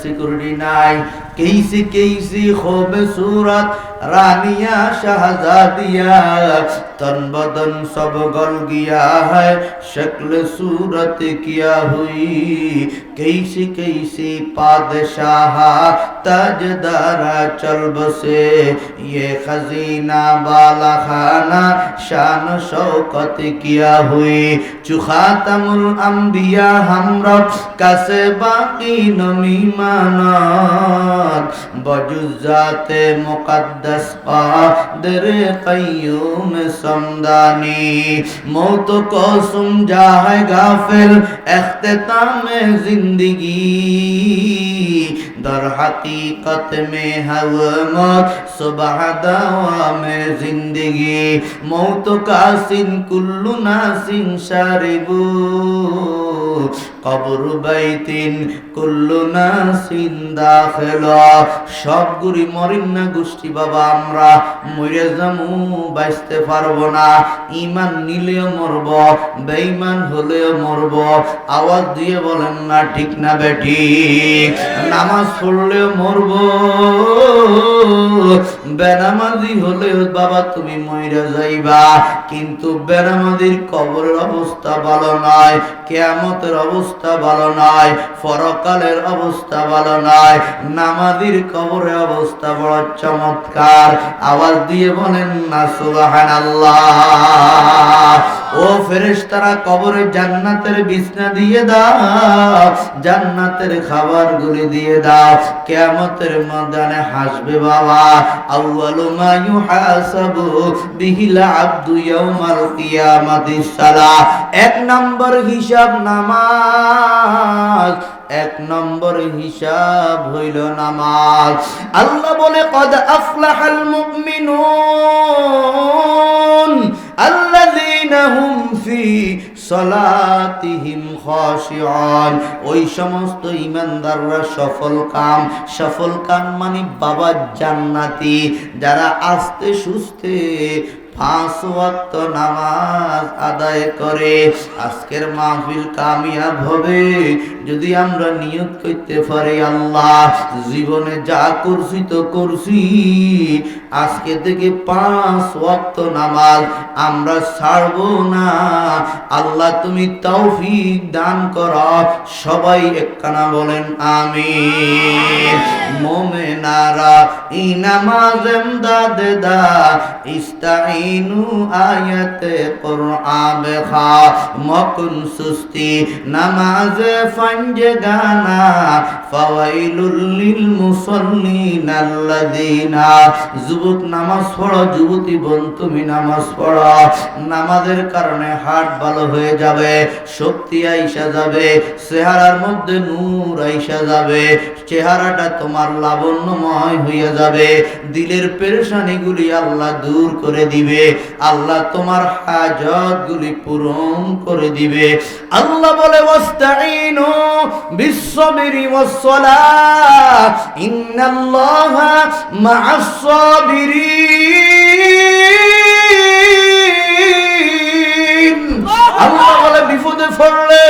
Security নাই नाई कैसी कैसी खूबसूरत रानिया शहजादिया तन बदन सब गल गया है शक्ल सूरत क्या हुई कैसी कैसी पादशाह ताजदारा चल बसे ये खजीना बाला खाना शान शौकत किया हुई चुखातमुल अंबिया हमरा কাছে বাকি পাক বজুজাতে মুকদ্দাস কাদের কাইয়ুম সমদানি মৌত কসম জাহে গাফিল اختتام زندگی در حقیقت میں ہے وہ موت صبح دوا میں زندگی موت کا سن کل ناسن شاربو قبر بیت আওয়াজ দিয়ে বলেন, না, ঠিক না বেঠিক নামাজ পড়লেও মরব, বেনামাজি হলেও বাবা, তুমি মইরা যাইবা। কিন্তু বেনামাজির কবরের অবস্থা ভালো নয়, কেয়ামতের অবস্থা ভালো নয়। পরকালের অবস্থা ভালো নয়। নামাজির কবরের অবস্থা বড় চমৎকার। আওয়াজ দিয়ে বলেন, না, সুবহানাল্লাহ। ও ফেরেশতারা কবরে জান্নাতের বিছনা দিয়ে দাও, জান্নাতের খাবার গুলি দিয়ে দাও। কিয়ামতের ময়দানে হাসবে বাবা। আউয়ালু মা ইউহাসাবু বিহিল আবদু ইয়াউমাল কিয়ামাতি সালাহ। এক নম্বর হিসাব নামাজ। এক নম্বর হিসাব হইল নামাজ। আল্লাহ বলে, কদ আফলাহাল মুমিনুন আল্লাযীনা হুম ফি সলাতিহিম খাশিউন। ওই সমস্ত ইমানদাররা সফল কাম। সফল কাম মানে বাবা জান্নাতি, যারা আস্তে সুস্থে পাঁচ ওয়াক্ত নামাজ আদায় করে। আজকের মাহফিল কামিয়াব হবে। যদি আমরা নিয়ত করতে পারি আল্লাহ, জীবনে যা করছি তো করছি। আজকে থেকে পাঁচ ওয়াক্ত নামাজ আমরা ছাড়ব না। আল্লাহ তুমি তৌফিক দান কর। সবাই একখানা বলেন আমি মোমেনারা ইস্তাইনু আয়াতে মকুন সুস্তি নামাজ ফঞ্জ গানা। ফাওয়াইলুল লিল যুবক নামাজ পড়ো, যুবতী বোন তুমি নামাজ পড়ো। নামাজের কারণে হার্ট ভালো হয়ে যাবে, শক্তি আইসা যাবে, চেহারার মধ্যে নূর আইসা যাবে, চেহারাটা তোমার লাবণ্যময় হয়ে যাবে, দিলের পেরেশানিগুলি আল্লাহ দূর করে দিবে, আল্লাহ তোমার হাজত গুলি পূরণ করে দিবে। আল্লাহ বলে ওয়াস্তাইনু বিশ্ববিরি ওয়াসসালাহ, ইন্নাল্লাহা মা'আস সাবিরিন আল্লাহ বলে বিপদে পড়লে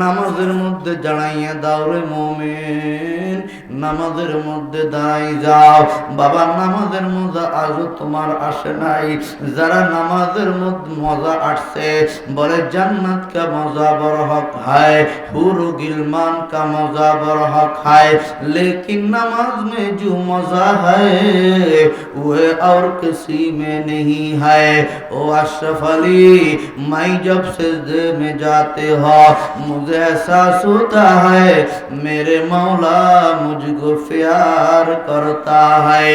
নামাজের মধ্যে জানাইয়া দাও রে মুমিন। নামাজের মধ্যে দাঁড়াই যাও বাবা নামাজের মজা আজও তোমার আসে নাই যারা নামাজের মধ্যে মজা আসছে বলে জান্নাত কা মজা বড় হক হায় হুরু গিলমান কা মজা বড় হক হায় लेकिन नमाज में जो मजा है वह और किसी में नहीं है ओ अशरफ अली मैं जब सजदे में जाते हो मुझे एहसास होता है मेरे मौला मुझको प्यार करता है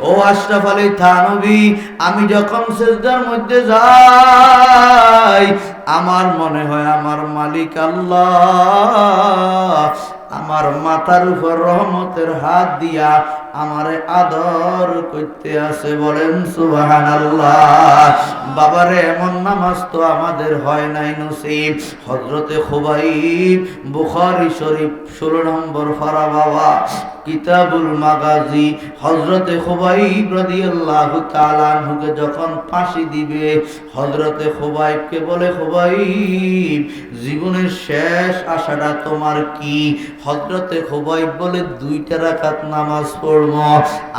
ও আশরাফ আলী থানবী আমি যখন সেজদার মধ্যে যাই আমার মনে হয় আমার মালিক আল্লাহ আমার আমার মাথার উপর রহমতের হাত দিয়া আমারে আদর করতে আসে বলেন সুবাহান বাবারে, এমন নামাজ তো আমাদের হয় নাই নসিব। হজরতে খুবাই বুখারি শরীফ ষোলো নম্বর ফারা বাবা কিতাবুল মাগাজি হজরতে খুবাইব রাদিয়াল্লাহু তাআলা আনহুকে যখন ফাঁসি দিবে হজরতে খুবাইবকে বলে, খুবাইব, জীবনের শেষ আশাটা তোমার কি? হজরতে খুবাইব বলে, দুইটা রাকাত নামাজ পড়ব।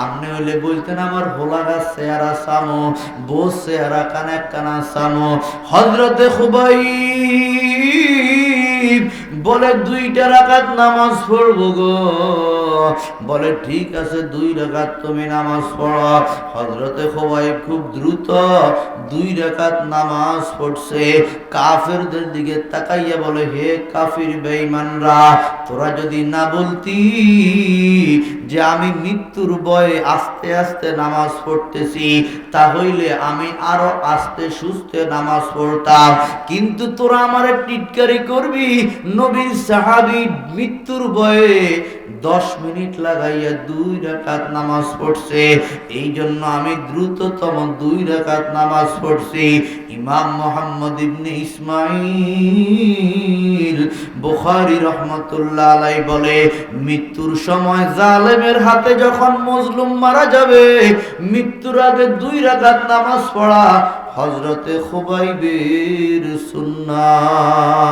আপনি হইলে বলতেন, আমার হোলা গাছ চেহারা সামো বোস চেহারা কানে কানা সামো হজরতে খুবাইব বলে দুইটা রাকাত নামাজ পড়ব গো। বলে, ঠিক আছে, দুই রাকাত তুমি নামাজ পড়ো। হজরতে খোবাই খুব দ্রুত দুই রাকাত নামাজ পড়ছে। কাফেরদের দিকে তাকাইয়া বলে, হে কাফির বেঈমানরা, তোরা যদি না বলতি যে আমি মৃত্যুর ভয়ে আস্তে আস্তে নামাজ পড়তেছি তাহলে আমি আরও আস্তে সুস্থে নামাজ পড়তাম। কিন্তু তোরা আমার টিটকারি করবি নবীর সাহাবি মৃত্যুর ভয়ে দশ মিনিট লাগাইয়া দুই রাকাত নামাজ পড়ছে। এই জন্য আমি দ্রুততম দুই রাকাত নামাজ পড়ছি। ইমাম মোহাম্মদ ইবনে ইসমাইল বুখারী রহমতুল্লাহ আলাই বলে, মৃত্যুর সময় জালেমের হাতে যখন মজলুম মারা যাবে, মৃত্যুর আগে দুই রাকাত নামাজ পড়া হজরতে খুবাইবের সুন্নাত।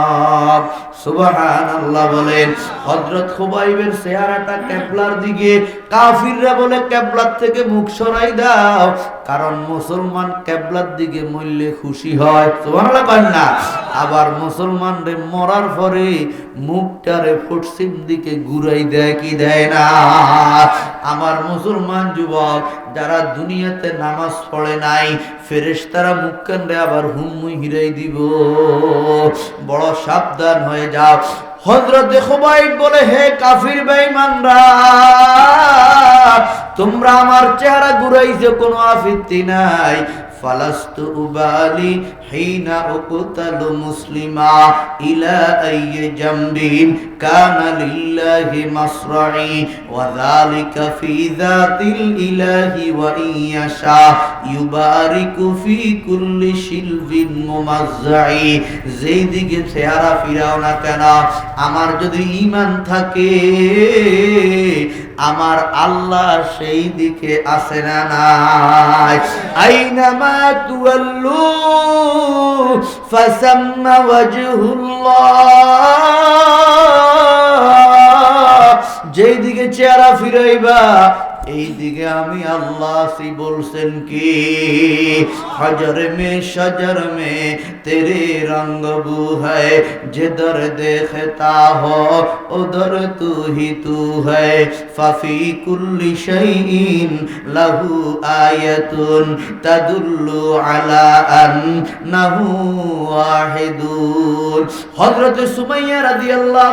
সুবহানাল্লাহ বলেন হজরত খুবাইবের চেহারাটা কেবলার দিকে, কাফিররা বলে, কেবলার থেকে মুখ সরাই দাও, কারণ মুসলমান কেবলার দিকে মরলে খুশি হয়। সুবহানাল্লাহ কয় না? আবার মুসলমান রে মরার পরে মুখটারে পশ্চিম দিকে ঘুরাই দেয় কি দেয় না? আমার মুসলমান যুবক যারা দুনিয়াতে নামাজ পড়ে নাই, ফেরেশতারা মুখ কান্দে আবার হুমুই হিরাই দিব। বড় সাবধান হয়ে যাও। হজরত খুবাই বলে, হে কাফির বেঈমানরা, তোমরা আমার চেহারা ঘুরাইছে, কোনো আফিত্তি নাই। ফালাস্তু উবালি হিনা উকতালু মুসলিমা ইলা আইয়ি জামবিন কানা ইলাহি ওয়া ইয়াশা ইউবারিকু ফি কুল্লি শিলবিন মুমাজ্জাই না আমার যদি ইমান থাকে আমার আল্লাহ সেই দিকে আসে না নাই। আইনামা তুয়াল্লু ফাসাম্মা ওয়াজহুল্লাহ। যেই দিকে চেহারা ফিরাইবা এই দিকে আমি আল্লাহ সি বলছেন কি? হাজার মে, সজর মে তে রঙ বু হ্যায় যেদর দেখতা হো উদর তু হি তু হফি কুল্লি শাইইন লহু আয়তুন তদুল্লু আলা আন নাহু ওয়াহিদুন। সুমাইয়া রাজি আল্লাহ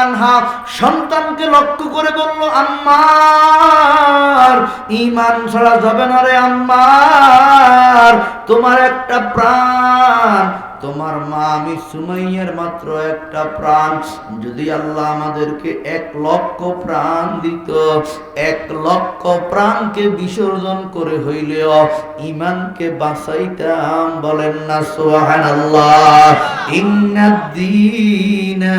আনহা সন্তানকে লক্ষ্য করে বলল, আম্মা! আম্মার ইমান ছাড়া যাবে না রে আমার তোমার একটা প্রাণ তোমার মা আমি সুমাইয়ার মাত্র একটা প্রাণ। যদি আল্লাহ আমাদেরকে এক লক্ষ প্রাণ দিত, এক লক্ষ প্রাণকে বিসর্জন করে হইলেও ইমানকে বাঁচাইতাম বলেন না সোহান আল্লাহ ইন্নাদ্দিনা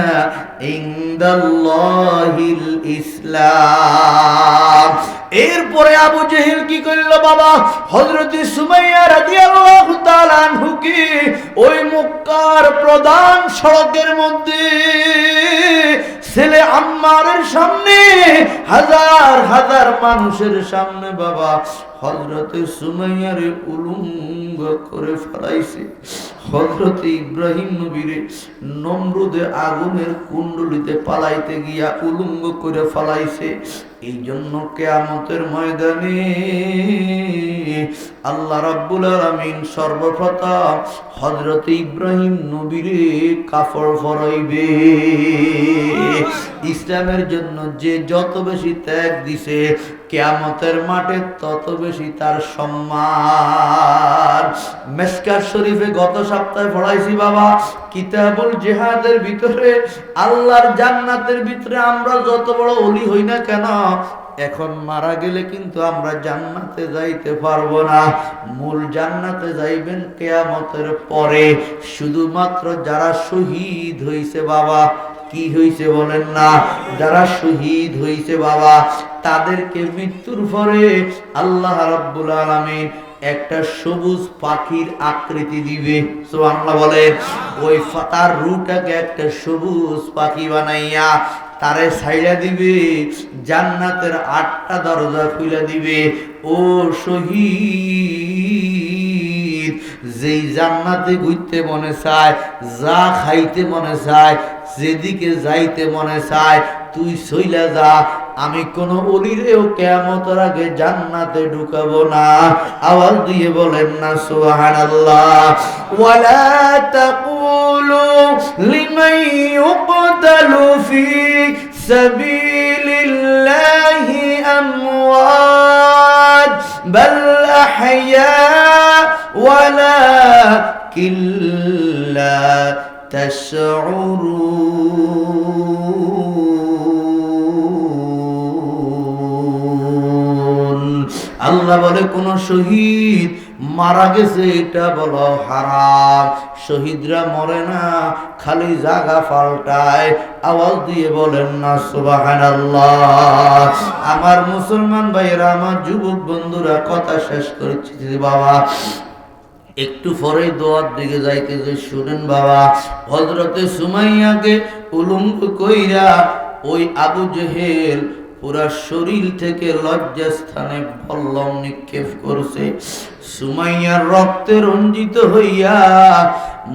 ইন্দাল্লাহিল ইসলাম। এরপরে আবু জেহেল কি করল বাবা? হজরত সুমাইয়া রাদিয়াল্লাহু তাআলা আনহুকে ওই মক্কার প্রধান সড়কের মধ্যে ছেলে আম্মারের সামনে হাজার হাজার মানুষের সামনে বাবা হজরতে সুমাইয়ারে উলুঙ্গ করে ফেলাইছে। হজরতে ইব্রাহিম নবীরে নমরুদে আগুনের কুণ্ডলিতে পালাইতে গিয়া উলুঙ্গ করে ফেলাইছে। এই জন্য কেয়ামতের ময়দানে আল্লাহ রাব্বুল আলামিন সর্বপ্রথম হযরত ইব্রাহিম নবীরে কাফড় ফরাইবে। ইসলামের জন্য যে যত বেশি ত্যাগ দিছে কেয়ামতের মাঠে তত বেশি তার সম্মান। মেসকার শরীফে গত সপ্তাহে পড়াইছি বাবা, কিতাবুল জেহাদের ভিতরে, আল্লাহর জান্নাতের ভিতরে আমরা যত বড় অলি হই না কেন, এখন মারা গেলে কিন্তু আমরা জান্নাতে যাইতে পারব না। মূল জান্নাতে যাইবেন কেয়ামতের পরে। শুধুমাত্র যারা শহীদ হইছে বাবা কি হইছে বলেন না? যারা শহীদ হইছে বাবা, তাদেরকে মৃত্যুর পরে আল্লাহ রাব্বুল আলামিন একটা সবুজ পাখির আকৃতি দিবে। সুবহানাল্লাহ বলেন, ওই ফা- তার রুটাকে একটা সবুজ পাখি বানাইয়া তারে ছাইড়া দিবে, জান্নাতের আটটা দরজা খুলে দিবে। ও শহীদ যেই জান্নাতে ঘুরতে মনে চায়, যা খাইতে মনে চায়, যেদিকে যাইতে মনে চায়, তুই সইলা যা। আমি কোন অলিরেও কেমতর আগে জান্নাতে ঢুকাবো না। আওয়াজ দিয়ে বলেন না, সুবহানাল্লাহ। ওয়ালা তাকুলু লিমান ইউকতালু ফি সাবিলিল্লাহি আমওয়াত, বাল আহইয়া ولكن لا تشعرون আল্লাহ বলে কোন শহীদ মারা গেছে এটা বলো হারাম শহীদরা মরে না খালি জাগা পাল্টায় আওয়াজ দিয়ে বলেন না সুবাহান আমার মুসলমান ভাইয়েরা আমার যুবক বন্ধুরা কথা শেষ করেছি বাবা একটু পরে দোয়ার দিকে যাইতে যে শুনেন বাবা হজরতে সুমাইয়াকে উলুঙ্গ কইরা ওই আবু জেহেল পুরা শরীর থেকে লজ্জা স্থানে বল্লম নিক্ষেপ করছে। সুমাইয়ার রক্তে রঞ্জিত হইয়া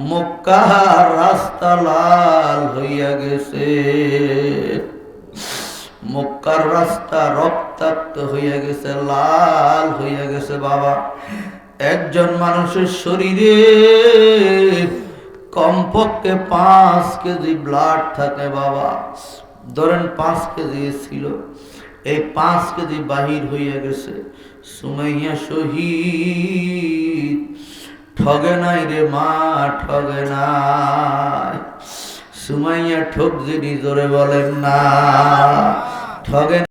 মক্কার রাস্তা লাল হইয়া গেছে। মক্কার রাস্তা রক্তাক্ত হইয়া গেছে, লাল হইয়া গেছে বাবা। একজন মানুষের শরীরে কমপক্ষে পাঁচ কেজি ব্লাড থাকে বাবা। ধরেন পাঁচ কেজি ছিল। এই পাঁচ কেজি বাহির হইয়া গেছে। সুমাইয়া শহীদ, ঠগে নাই রে মা, ঠগে নাই। সুমাইয়া ঠক যিনি জোরে বলেন না। ঠগে